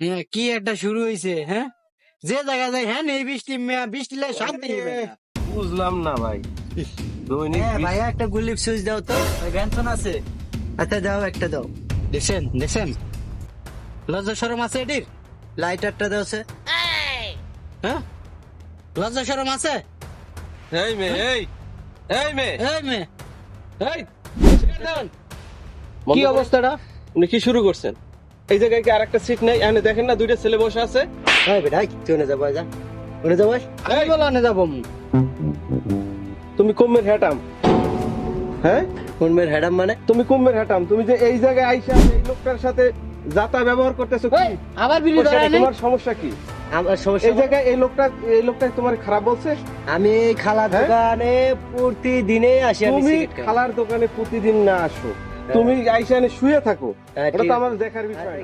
হ্যাঁ, কি একটা শুরু হয়েছে হ্যাঁ? যে জায়গা যায় হ্যাঁ নেই বৃষ্টি মেয়া- বৃষ্টি লাই শান্তি নেবে বুঝলাম না ভাই। দৈনিক হ্যাঁ ভাইয়া একটা গুলিপ সুইচ দাও তো। গ্যানসন আছে। আচ্ছা দাও একটা দাও। দেখছেন দেখছেন? লজ্জা সরম আছে এটির? লাইটারটা দাও সে হ্যাঁ? লজ্জা সরম আছে? এই মে এই। এই মে এই মেয়ে। এই! কি অবস্থাটা? উনি কি শুরু করছেন? এই জায়গায় কি আরেকটা সিট নেই? এখানে দেখেন না দুইটা ছেলে বসে আছে। হ্যাঁ বেটা চলে যাব যা। চলে যাব আমি বলো না যাব। তুমি কমের হ্যাটাম হ্যাঁ? কোন মেয়ের হ্যাডাম মানে? তুমি কমের হ্যাটাম তুমি যে এই জায়গায় আইসা এই লোকটার সাথে যাতা ব্যবহার করতেছো কি? আবার বিলি ধরে কি? তোমার সমস্যা কি? আমার সমস্যা এই জায়গায় এই লোকটা এই লোকটা তোমার খারাপ বলছে? আমি এই খালার হ্যাঁ? দোকানে প্রতিদিনে আসি আমি তুমি সিগারেট খাই। খালার দোকানে প্রতিদিন না আসো। তুমি আইসা শুয়ে থাকো। এটা ঠিক তো আমাদের দেখার বিষয়?